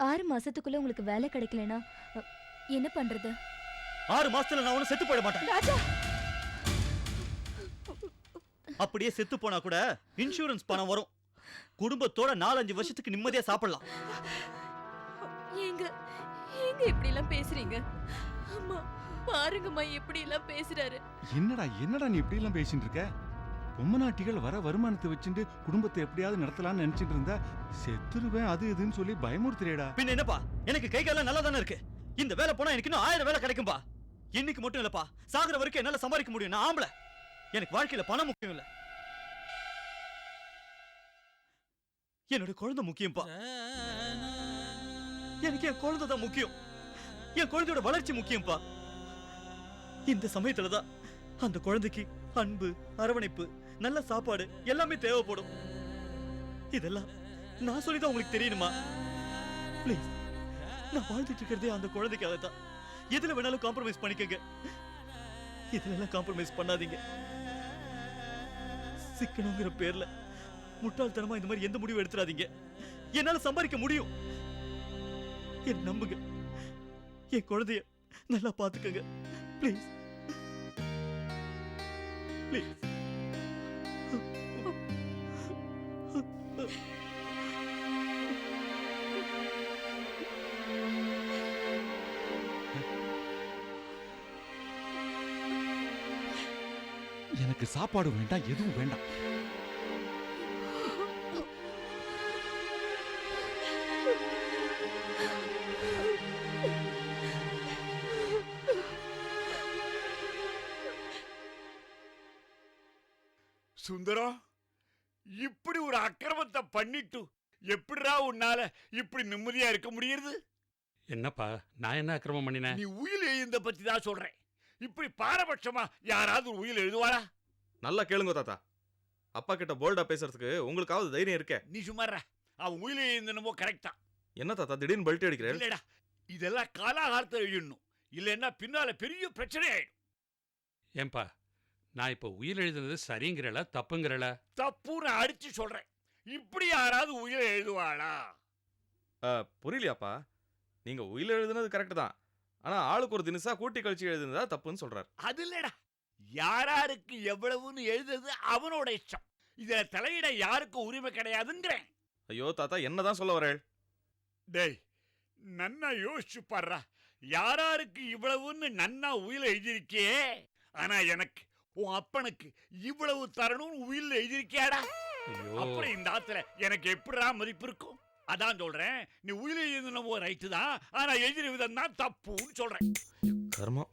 ஆறு மாசத்துக்குள்ள உங்களுக்கு வேலை கிடைக்கலனா என்ன பண்றது? ஆறு மாசத்துல நான் ஒன்னும் செத்து போயிட மாட்டேன். ராஜா! அப்படியே செத்து போனா கூட இன்சூரன்ஸ் பணம் வரும். குடும்பத்தோட நாலஞ்சு வருஷத்துக்கு நிம்மதியா சாப்பிடலாம். ஏங்க ஏங்க இப்படி எல்லாம் பேசுறீங்க? அம்மா பாருங்கம்மா எப்படி எல்லாம் பேசுறாரு. என்னடா என்னடா நீ இப்படி எல்லாம் பேசிட்டு இருக்க? பொம்மநாட்டிகள் வர வருமானத்தை வச்சுட்டு குடும்பத்தை எப்படியாவது நடத்தலாம்னு நினைச்சிட்டு இருந்தா செத்துருவேன் அது இதுன்னு சொல்லி பயமுறுத்துறியடா பின்ன என்னப்பா? எனக்கு கை காலம் நல்லா தானே இருக்கு? இந்த வேலை போனா எனக்கு இன்னும் ஆயிரம் வேலை கிடைக்கும்பா. இன்னைக்கு மட்டும் இல்லப்பா. சாகுற வரைக்கும் என்னால சம்பாதிக்க முடியும். நான் ஆம்பளை. எனக்கு வாழ்க்கையில பணம் முக்கியம் இல்ல. என்னோட குழந்தை முக்கியம்ப்பா எனக்கு என் குழந்தை தான் முக்கியம். என் குழந்தையோட வளர்ச்சி முக்கியம்ப்பா இந்த சமயத்துல தான் அந்த குழந்தைக்கு அன்பு அரவணைப்பு நல்ல சாப்பாடு எல்லாமே தேவைப்படும். இதெல்லாம் நான் சொல்லிதான் உங்களுக்கு தெரியணுமா? ப்ளீஸ் நான் வாழ்ந்துட்டு இருக்கிறதே அந்த குழந்தைக்காக தான் எதுல வேணாலும் காம்ப்ரமைஸ் பண்ணிக்கங்க. இதுல எல்லாம் காம்ப்ரமைஸ் பண்ணாதீங்க. சிக்கணுங்கிற பேர்ல முட்டாள்தனமா இந்த மாதிரி எந்த முடிவும் எடுத்துடாதீங்க. என்னால சம்பாதிக்க முடியும். என் நம்புங்க. என் குழந்தைய நல்லா பாத்துக்கங்க. ப்ளீஸ் ப்ளீஸ் எனக்கு சாப்பாடு வேண்டாம் எதுவும் வேண்டாம். சுந்தரம் இப்படி ஒரு அக்கிரமத்தை பண்ணிட்டு எப்படிடா உன்னால இப்படி நிம்மதியா இருக்க முடியுது? என்னப்பா நான் என்ன அக்கிரமம் பண்ணினேன்? நீ உயில் எழுந்த பத்தி தான் சொல்றேன். இப்படி பாரபட்சமா யாராவது ஒரு உயில் எழுதுவாளா? நல்லா கேளுங்க தாத்தா. அப்பா கிட்ட போல்டா பேசுறதுக்கு உங்களுக்காவது தைரியம் இருக்கே. நீ சும்மாறா. அவன் உயில் எழுந்தனமோ கரெக்டா என்ன தாத்தா திடீர்னு பல்ட்டி அடிக்கிறேன்? இல்லடா இதெல்லாம் காலாகாலத்தில் எழுதணும். இல்லைன்னா பின்னால பெரிய பிரச்சனை ஆயிடும். ஏன்பா நான் இப்போ உயிர் எழுதுனது சரிங்கிறல தப்புங்கிறல? தப்புன்னு அடிச்சு சொல்றேன். இப்படி யாராவது உயில் எழுதுவாளா? புரியலையாப்பா. நீங்க உயிர் எழுதுனது கரெக்ட் தான். ஆனா ஆளுக்கு ஒரு தினசா கூட்டி கழிச்சு எழுதுனதா தப்புன்னு சொல்றாரு. அது இல்லடா. யாராருக்கு எவ்வளவுன்னு எழுதுறது அவனோட இஷ்டம். இதுல தலையிட யாருக்கும் உரிமை கிடையாதுங்கிறேன். ஐயோ தாத்தா என்னதான் சொல்ல வரேள் டேய் நன்னா யோசிச்சு பாடுறா யாராருக்கு இவ்வளவுன்னு நன்னா உயில எழுதியிருக்கே ஆனா எனக்கு உன் அப்பனுக்கு இவ்வளவு தரணும்னு உயில எழுதியிருக்கியாடா? அப்புறம் இந்த ஆத்துல எனக்கு எப்படிடா மதிப்பு இருக்கும்? அதான் சொல்றேன் நீ உயில எழுதினவோ ரைட்டு தான் ஆனா எழுதின விதம் தான் தப்புன்னு சொல்றேன். கர்மம்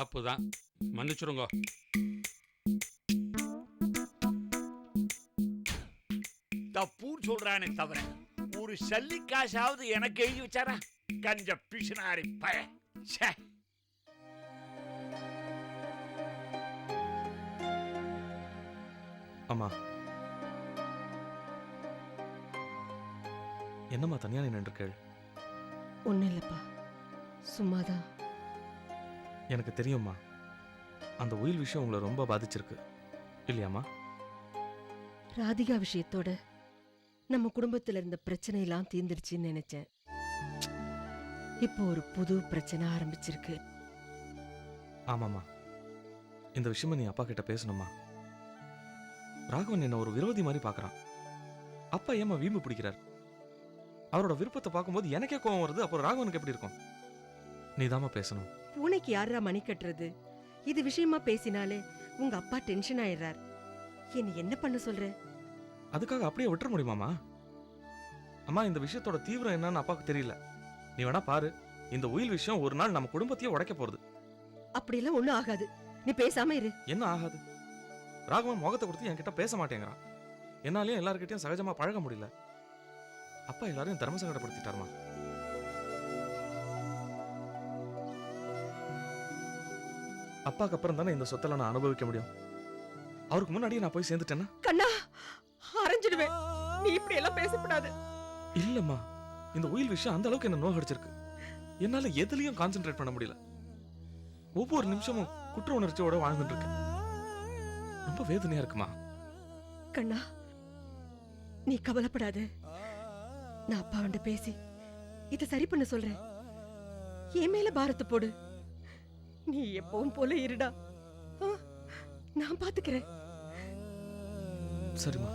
தப்பு தான் மன்னிச்சிருங்க. தப்புன்னு சொல்றானே தவிர. ஒரு சல்லி காசாவது எனக்கு எழுதி வச்சாரா? கஞ்ச பிசுனாரி பய. அம்மா. என்னம்மா தனியா நின்று கேள் ஒன்னும் இல்லப்பா. சும்மாதான். எனக்கு தெரியும்மா. அந்த உயில் விஷயம் உங்களை ரொம்ப பாதிச்சிருக்கு. இல்லையாம்மா? ராதிகா விஷயத்தோட நம்ம குடும்பத்துல இருந்த பிரச்சனை எல்லாம் தீர்ந்துருச்சுன்னு நினைச்சேன். இப்போ ஒரு புது பிரச்சனை ஆரம்பிச்சிருக்கு. ஆமாம்மா. இந்த விஷயமா நீ அப்பா கிட்ட பேசணுமா ராகவன் என்ன ஒரு விரோதி மாதிரி பார்க்கறான் அப்பா ஏம்மா வீம்பு பிடிக்கிறார்? அவரோட விருப்பத்தை பார்க்கும்போது எனக்கே கோவம் வருது அப்புறம் ராகவனுக்கு எப்படி இருக்கும்? நீதாம்மா பேசணும். பூனைக்கு யாரா மணி கட்டுறது? இது விஷயமா பேசினாலே உங்க அப்பா டென்ஷன் ஆயிடுறார். என்ன என்ன பண்ண சொல்ற? அதுக்காக அப்படியே விட்டுற முடியுமாமா அம்மா இந்த விஷயத்தோட தீவிரம் என்னன்னு அப்பாவுக்கு தெரியல. நீ வேணா பாரு. இந்த உயில் விஷயம் ஒரு நாள் நம்ம குடும்பத்தையே உடைக்க போறது. அப்படியெல்லாம் ஒண்ணும் ஆகாது. நீ பேசாம இரு. என்ன ஆகாது? ராகவன் முகத்தை கொடுத்து என்கிட்ட பேச மாட்டேங்கிறான். என்னாலயும் எல்லார்கிட்டயும் சகஜமா பழக முடியல. அப்பா எல்லாரையும் தர்ம சங்கடப்படுத்திட்டாருமா அப்பாக்கு அப்புறம் தானே இந்த சொத்தெல்லாம் நான் அனுபவிக்க முடியும்? அவருக்கு முன்னாடியே நான் போய் சேர்ந்துட்டேன்னா? கண்ணா அரைஞ்சிடுவேன். நீ இப்படி எல்லாம் பேசக்கூடாது. இல்லம்மா இந்த உயில் விஷயம் அந்த அளவுக்கு என்ன நோகடிச்சிருக்கு. என்னால எதுலயும் கான்சென்ட்ரேட் பண்ண முடியல. ஒவ்வொரு நிமிஷமும் குற்ற உணர்ச்சியோட வாழ்ந்துட்டு இருக்கேன். ரொம்ப வேதனையா இருக்குமா? கண்ணா நீ கவலைப்படாத. நான் அப்பா வந்து பேசி இத சரி பண்ண சொல்றேன். என் மேல பாரத்தை போடு. நீ எப்பவும் போல இருடா. நான் பாத்துக்கிறேன். சரிம்மா.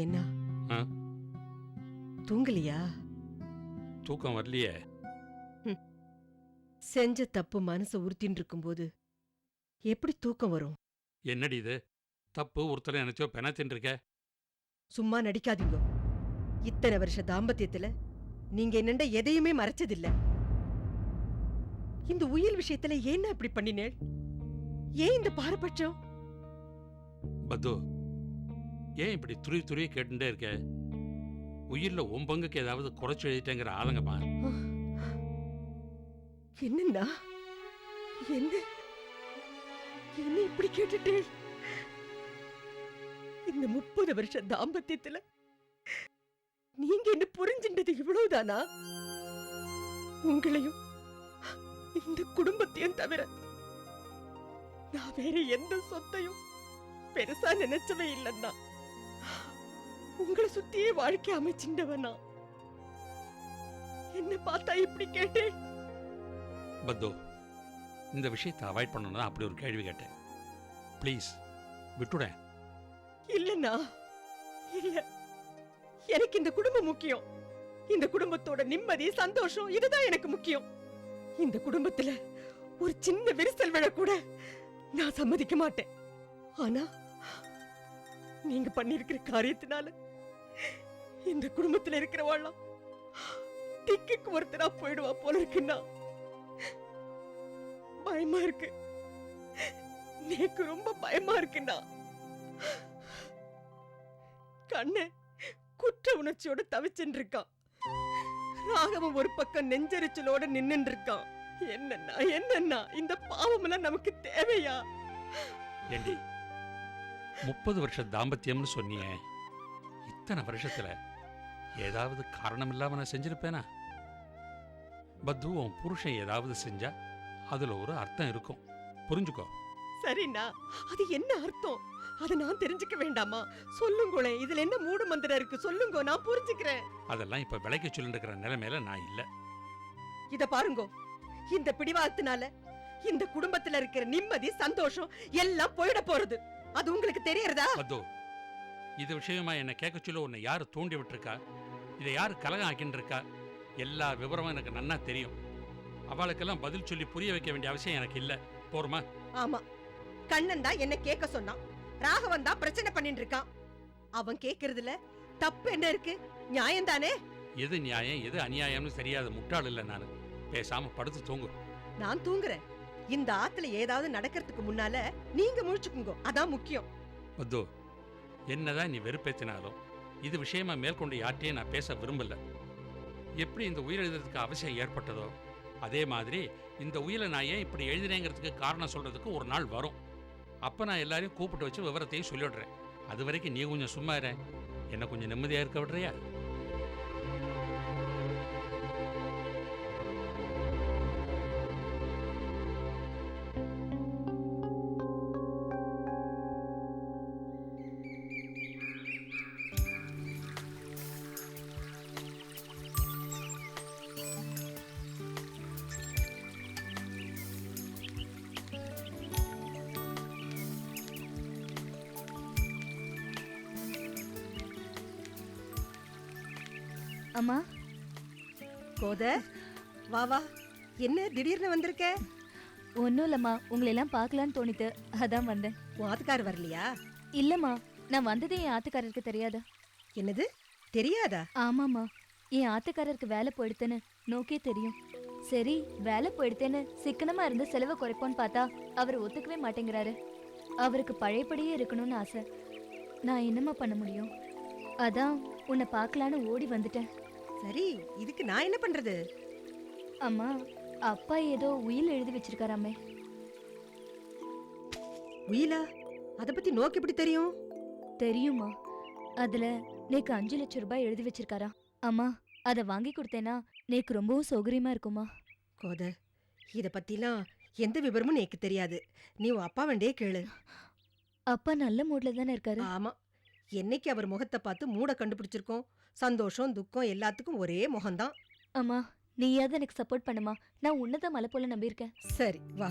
என்ன? தூங்கலையா? தூக்கம் வரலையே. செஞ்ச தப்பு மனசை உறுத்தின்னு இருக்கும்போது எப்படி தூக்கம் வரும்? என்னடி இது? தப்பு ஒருத்தரை நினைச்சோ பெணத்தின் இருக்க சும்மா நடிக்காதீங்க. இத்தனை வருஷ தாம்பத்தியத்துல நீங்க என்னண்ட எதையுமே மறைச்சதில்ல. இந்த உயிர் விஷயத்துல ஏன் இப்படி பண்ணினேள்? ஏன் இந்த பாரபட்சம்? பத்து. ஏன் இப்படி துருவி துருவி கேட்டுட்டே இருக்க? உயிர்ல ஒம்பங்குக்கு ஏதாவது குறைச்சி எழுதிட்டேங்கிற ஆதங்கமா என்னன்னா என்ன? என்ன இப்படி கேட்டுட்டேன் இந்த முப்பது வருஷ தாம்பத்தியத்துல நீங்க என்ன புரிஞ்சின்றது இவ்வளவுதானா? உங்களையும் இந்த குடும்பத்தையும் தவிர நான் வேற எந்த சொத்தையும் பெருசா நினைச்சவே இல்லைன்னா உங்களை சுத்தியே வாழ்க்கை அமைச்சின்றவனா என்ன பார்த்தா இப்படி கேட்டேன்? பத்து இந்த விஷயத்தை அவாய்ட் பண்ணணும் அப்படி ஒரு கேள்வி கேட்டேன். ப்ளீஸ் விட்டுடேன் இல்லண்ணா இல்ல. எனக்கு இந்த குடும்பம் முக்கியம். இந்த குடும்பத்தோட நிம்மதி சந்தோஷம் இதுதான் எனக்கு முக்கியம். இந்த குடும்பத்துல ஒரு சின்ன விரிசல் விழ கூட நான் சம்மதிக்க மாட்டேன். ஆனா நீங்க பண்ணிருக்கிற காரியத்தினால இந்த குடும்பத்துல இருக்கிறவாள்லாம் திக்குக்கு ஒருத்தரா போயிடுவா போல இருக்குன்னா பயமா இருக்கு. நீக்கு ரொம்ப பயமா இருக்குண்ணா. கண்ணு குற்ற உணர்ச்சியோட தவிச்சுட்டு இருக்கான் ராகவம் ஒரு பக்கம் நெஞ்சரிச்சலோட நின்னுட்டு இருக்கான் என்னன்னா என்னன்னா இந்த பாவமெல்லாம் நமக்கு தேவையா? ஏண்டி முப்பது வருஷம் தாம்பத்தியம்னு சொன்னியே. இத்தனை வருஷத்துல ஏதாவது காரணம் இல்லாம நான் செஞ்சிருப்பேனா? பத்து உன் புருஷன் ஏதாவது செஞ்சா அதுல ஒரு அர்த்தம் இருக்கும். புரிஞ்சுக்கோ. சரிண்ணா அது என்ன அர்த்தம்? அதை நான் தெரிஞ்சுக்க வேண்டாமா? சொல்லுங்களேன் இதுல என்ன மூடு மந்திரம் இருக்கு? சொல்லுங்க நான் புரிஞ்சுக்கிறேன். அதெல்லாம் இப்ப விலைக்கு சொல்லிட்டு இருக்கிற நிலைமையில நான் இல்ல. இத பாருங்க இந்த பிடிவாதத்தினால இந்த குடும்பத்துல இருக்கிற நிம்மதி சந்தோஷம் எல்லாம் போயிட போறது. அது உங்களுக்கு தெரியறதா பத்து இது விஷயமா என்ன கேட்க சொல்ல உன்னை யாரு தூண்டி விட்டுருக்கா? இதை யாரு கலகம் ஆக்கின்னு இருக்கா எல்லா விவரமும் எனக்கு நன்னா தெரியும். அவளுக்கெல்லாம் பதில் சொல்லி புரிய வைக்க வேண்டிய அவசியம் எனக்கு இல்ல. போருமா? ஆமா. கண்ணன் தான் என்ன கேட்க சொன்னான். ராகவன் தான் பிரச்சனை பண்ணிட்டு இருக்கான் அவன் கேக்குறதுல தப்பு என்ன இருக்கு? நியாயம் தானே எது நியாயம் எது அநியாயம்னு தெரியாத முட்டாள் இல்ல நான். பேசாம படுத்து தூங்கு. நான் தூங்குறேன். இந்த ஆத்துல ஏதாவது நடக்கிறதுக்கு முன்னால நீங்க முழிச்சுக்குங்க. அதான் முக்கியம். பத்து என்னதான் நீ வெறுப்பேத்தினாலும் இது விஷயமா மேற்கொண்டு யார்ட்டையும் நான் பேச விரும்பல. எப்படி இந்த உயிர் எழுதுறதுக்கு அவசியம் ஏற்பட்டதோ அதே மாதிரி இந்த உயிரை நான் ஏன் இப்படி எழுதுறேங்கிறதுக்கு காரணம் சொல்கிறதுக்கு ஒரு நாள் வரும். அப்போ நான் எல்லாரையும் கூப்பிட்டு வச்சு விவரத்தையும் சொல்லிவிடுறேன் அது வரைக்கும் நீ கொஞ்சம் சும்மா இரு. என்னை கொஞ்சம் நிம்மதியாக இருக்க விடுறியா? அம்மா. கோத வா வா. என்ன திடீர்னு வந்திருக்க? ஒன்றும் இல்லைம்மா. உங்களை எல்லாம் பார்க்கலான்னு தோணித்து அதான் வந்தேன். உன் ஆத்துக்கார் வரலையா? இல்லைம்மா. நான் வந்ததே என் ஆத்துக்காரருக்கு தெரியாதா? என்னது? தெரியாதா? ஆமாம்மா. என் ஆத்துக்காரருக்கு வேலை போயிடுத்துன்னு நோக்கே தெரியும். சரி வேலை போயிடுத்தேன்னு சிக்கனமா இருந்து செலவை குறைப்போன்னு பார்த்தா அவர் ஒத்துக்கவே மாட்டேங்கிறாரு. அவருக்கு பழையபடியே இருக்கணும்னு ஆசை. நான் என்னம்மா பண்ண முடியும்? அதான் உன்னை பார்க்கலான்னு ஓடி வந்துட்டேன். சரி இதுக்கு நான் என்ன பண்றது? அம்மா அப்பா ஏதோ உயில் எழுதி வச்சிருக்காராமே உயிலா? அத பத்தி நோக்கு எப்படி தெரியும்? தெரியுமா அதுல நேக்கு அஞ்சு லட்சம் ரூபாய் எழுதி வச்சிருக்காரா. அம்மா அதை வாங்கி கொடுத்தேன்னா நேக்கு ரொம்பவும் சௌகரியமா இருக்குமா கோத இத பத்திலாம் எந்த விவரமும் எனக்கு தெரியாது. நீ உன் அப்பா வண்டே கேளு. அப்பா நல்ல மூட்ல தானே இருக்காரு. ஆமா. என்னைக்கு அவர் முகத்தை பார்த்து மூட கண்டுபிடிச்சிருக்கோம்? சந்தோஷம் துக்கம் எல்லாத்துக்கும் ஒரே முகம்தான். அம்மா நீயாவது எனக்கு சப்போர்ட் பண்ணுமா? நான் உன்னதான் மலை போல நம்பியிருக்கேன். சரி வா.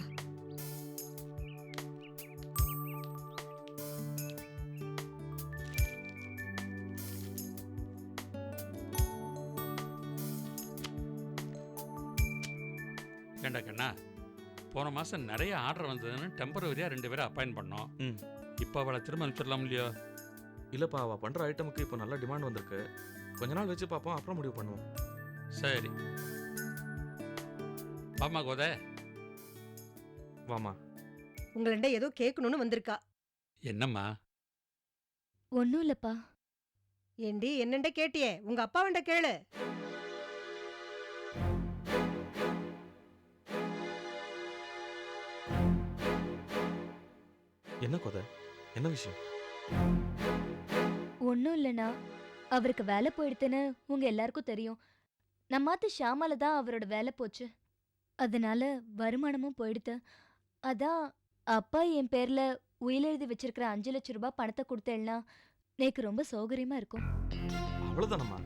ஏண்டா கண்ணா போன மாதம் நிறைய ஆர்டர் வந்ததுன்னு டெம்பரவரியாக ரெண்டு பேரை அப்பாயின் பண்ணோம். இப்போ அவளை திரும்ப அனுப்பிச்சிடலாம் இல்லையோ? இல்லப்பா அவ பண்ற ஐட்டமுக்கு இப்போ நல்ல டிமாண்ட் வந்திருக்கு. கொஞ்ச நாள் வச்சு பார்ப்போம் அப்புறம் முடிவு பண்ணுவோம். சரி. வாமா கோதை. வாமா உங்கள்ட்ட ஏதோ கேட்கணும்னு வந்திருக்கா. என்னம்மா? ஒன்றும் இல்லப்பா. ஏண்டி என்னண்ட கேட்டியே? உங்க அப்பா வண்ட கேளு. என்ன கொதை? என்ன விஷயம்? ஒன்றும் இல்லைண்ணா. அவருக்கு வேலை போயிடுத்துன்னு உங்க எல்லாருக்கும் தெரியும். நம்மாத்து ஷாமால தான் அவரோட வேலை போச்சு. அதனால வருமானமும் போயிடுத்து அதான் அப்பா என் பேர்ல உயில் எழுதி வச்சிருக்கிற அஞ்சு லட்சம் ரூபாய் பணத்தை கொடுத்தேன்னா நேக்கு ரொம்ப சௌகரியமா இருக்கும். அவ்வளவுதானம்மா?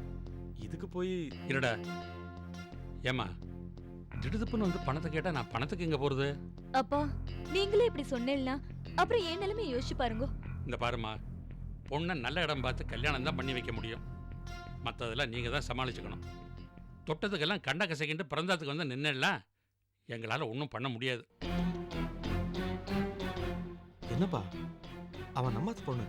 இதுக்கு போய் இருடா. ஏம்மா திடுதுப்புன்னு வந்து பணத்தை கேட்டால் நான் பணத்துக்கு எங்கே போகிறது அப்பா நீங்களே இப்படி சொன்னேன்னா அப்புறம் என் நிலைமை யோசிச்சு பாருங்க. இந்த பாருமா பொண்ணை நல்ல இடம் பார்த்து கல்யாணம் தான் பண்ணி வைக்க முடியும். மற்றதெல்லாம் நீங்கள் தான் சமாளிச்சுக்கணும். தொட்டதுக்கெல்லாம் கண்ட கசைக்கிட்டு பிறந்ததுக்கு வந்து நின்றுலாம் எங்களால் ஒன்றும் பண்ண முடியாது. என்னப்பா? அவன் நம்ம பொண்ணு.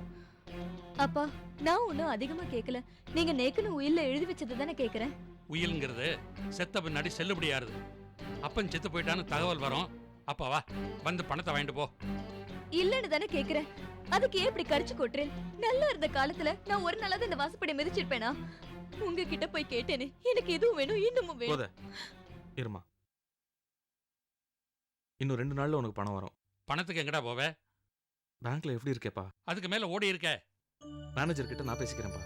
அப்பா நான் ஒன்றும் அதிகமா கேட்கல நீங்க நேக்குன்னு உயில்ல எழுதி வச்சது தானே கேட்குறேன் உயிலுங்கிறது செத்த பின்னாடி செல்லுபடியாருது அப்பன் செத்து போயிட்டான்னு தகவல் வரும். அப்பா வா வந்து பணத்தை வாங்கிட்டு போ. இல்லன்னு தானே கேக்குறேன். அதுக்கு ஏன் இப்படி கடிச்சு கொட்டுறேன்? நல்லா இருந்த காலத்துல நான் ஒரு நாளாவது இந்த வாசப்படி மிதிச்சிருப்பேனா? உங்ககிட்ட போய் கேட்டேனே எனக்கு எதுவும் வேணும் இன்னமும் வேணும். கோதை இருமா. இன்னும் ரெண்டு நாள்ல உனக்கு பணம் வரும். பணத்துக்கு எங்கடா போவே? பேங்க்ல எப்படி இருக்கேப்பா? அதுக்கு மேலே ஓடி இருக்க. மேனேஜர் கிட்ட நான் பேசிக்கிறேன்ப்பா.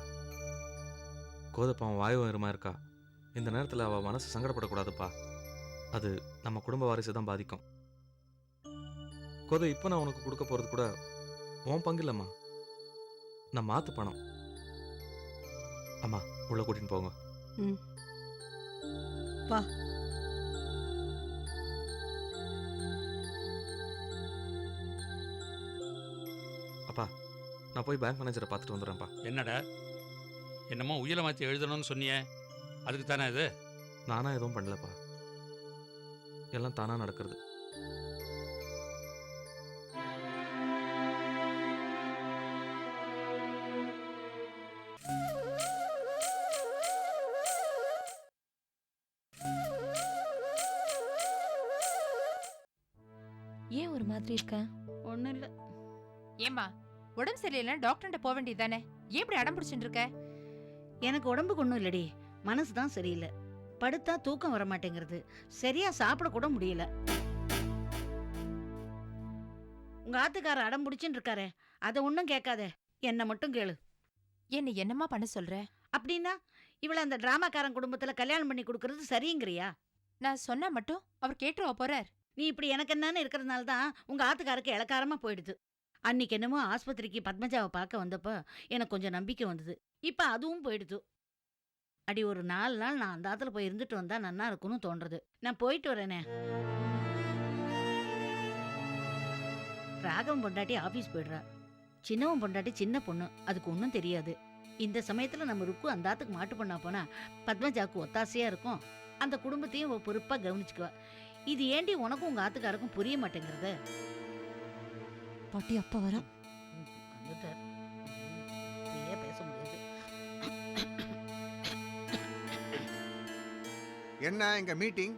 கோதப்பா அவன் வாயு வருமா இருக்கா? இந்த நேரத்தில் அவள் மனசு சங்கடப்படக்கூடாதுப்பா. அது நம்ம குடும்ப வாரிசை தான் பாதிக்கும். கோதை இப்போ நான் உனக்கு கொடுக்க போகிறது கூட உன் பங்கு இல்லைம்மா நான் மாத்து பணம். அம்மா உள்ள கூட்டின்னு போங்க. ம். வா. அப்பா நான் போய் பேங்க் மேனேஜரை பார்த்துட்டு வந்துடுறேன்ப்பா. என்னடா? என்னமோ உயிரை மாற்றி எழுதணும்னு சொன்னியே. அதுக்கு தானே இது? நானா எதுவும் பண்ணலப்பா. எல்லாம் தானா நடக்கிறது. மாதிரி இருக்க. ஒண்ணும் இல்ல. ஏம்மா உடம்பு சரியில்லைன்னா டாக்டர்கிட்ட போக வேண்டியதானே ஏன் இப்படி அடம் பிடிச்சிட்டு இருக்க? எனக்கு உடம்புக்கு ஒன்றும் இல்லடி. மனசு தான் சரியில்லை. படுத்தா தூக்கம் வர மாட்டேங்கிறது சரியா சாப்பிட கூட முடியல. உங்க ஆத்துக்கார அடம் பிடிச்சுன்னு இருக்காரே அதை ஒன்றும் கேட்காத. என்ன மட்டும் கேளு. என்ன என்னம்மா பண்ண சொல்ற? அப்படின்னா இவளை அந்த டிராமாக்காரன் குடும்பத்துல கல்யாணம் பண்ணி கொடுக்கறது சரிங்கிறியா? நான் சொன்னா மட்டும் அவர் கேட்டுருவா போறார். நீ இப்படி எனக்கு என்னன்னு இருக்கிறதுனால தான் உங்க ஆத்துக்காருக்கு இளக்காரமா போயிடுது. அன்னைக்கு என்னமோ ஆஸ்பத்திரிக்கு பத்மஜாவை பார்க்க வந்தப்போ எனக்கு கொஞ்சம் நம்பிக்கை வந்தது. இப்போ அதுவும் போயிடுது. அடி ஒரு நாலு நாள் நான் அந்த ஆத்துல போய் இருந்துட்டு வந்தா நன்னா இருக்கும்னு தோன்றது. நான் போயிட்டு வரேனே. ராகவன் பொண்டாட்டி ஆபீஸ் போயிடுறா. சின்னவன் பொண்டாட்டி சின்ன பொண்ணு. அதுக்கு ஒன்றும் தெரியாது. இந்த சமயத்தில் நம்ம ருக்கு அந்த ஆத்துக்கு மாட்டு பண்ணா போனா பத்மஜாவுக்கு ஒத்தாசையா இருக்கும். அந்த குடும்பத்தையும் பொறுப்பாக கவனிச்சுக்குவேன் கவனிச்சுக்குவா. இது ஏண்டி உனக்கும் உங்க ஆத்துக்காருக்கும் புரிய மாட்டேங்கிறது? பாட்டி அப்பா வர. வந்துட்டார். பேச முடியாது. என்ன இங்க மீட்டிங்?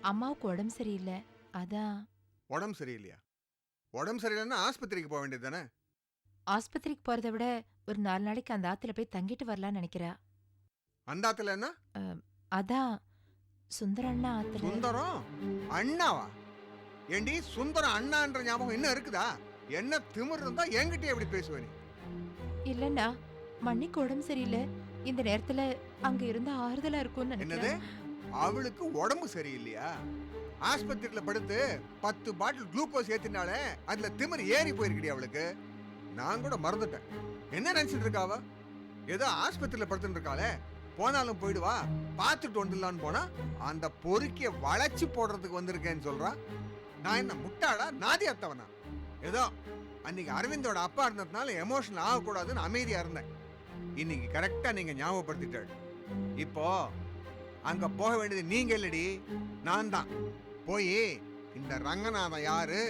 அம்மாவுக்கு உடம்பு சரியில்லை. அதான். உடம்பு சரியில்லையா? உடம்பு சரியில்லைன்னா ஆஸ்பத்திரிக்கு போக வேண்டியது தானே? ஆஸ்பத்திரிக்கு போறதை விட ஒரு நாலு நாளைக்கு அந்த ஆத்துல போய் தங்கிட்டு வரலாம்னு நினைக்கிறா. அந்தாத்துல என்ன? அதான். சுந்தர அண்ணா ஆத்துல. சுந்தரம் அண்ணாவா? ஏண்டி சுந்தரம் அண்ணான்ற ஞாபகம் இன்னும் இருக்குதா? என்ன திமிர் இருந்தா என்கிட்ட எப்படி பேசுவ நீ? இல்லண்ணா மண்ணிக்கு உடம்பு சரியில்லை. இந்த நேரத்துல அங்க இருந்தா ஆறுதலா இருக்கும்னு என்னது? நினைக்கிறேன் அவளுக்கு உடம்பு சரியில்லையா? ஆஸ்பத்திரியில படுத்து பத்து பாட்டில் குளுக்கோஸ் ஏத்தினாலே அதுல திமிர் ஏறி போயிருக்கடி அவளுக்கு. நான் கூட மறந்துட்டேன். என்ன நினைச்சிட்டு இருக்கா அவ? ஏதோ ஆஸ்பத்திரியில படுத்துட்டு இருக்காளே. போனாலும் போயிடுவா. பார்த்துட்டு வந்துடலான்னு போனா அந்த பொறுக்கிய வளைச்சு போடுறதுக்கு வந்திருக்கேன்னு சொல்றான் நான் என்ன முட்டாளா? நாதி அத்தவனா? ஏதோ அன்னைக்கு அரவிந்தோட அப்பா இருந்ததுனால எமோஷனல் ஆகக்கூடாதுன்னு அமைதியா இருந்தேன். இன்னைக்கு கரெக்டா நீங்க ஞாபகப்படுத்திட்டாள் இப்போ அங்க போக வேண்டியது நீங்க இல்லடி நான் தான். போய் இந்த ரங்கநாதன் யாரு?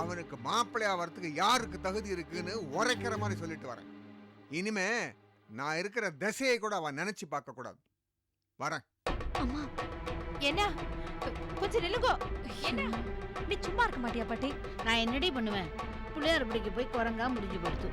அவனுக்கு மாப்பிள்ளையா வரத்துக்கு யாருக்கு தகுதி இருக்குன்னு உரைக்கிற மாதிரி சொல்லிட்டு வரேன். இனிமே நான் இருக்கிற திசையை கூட அவன் நினைச்சு பார்க்க கூடாது. வரேன். அம்மா என்ன? கொஞ்சம் நில்லுங்கோ. என்ன? நீ சும்மா இருக்க மாட்டியா பாட்டி? நான் என்னடி பண்ணுவேன்? பிள்ளையார் பிடிக்க போய் குரங்கா முடிஞ்சு போடுத்து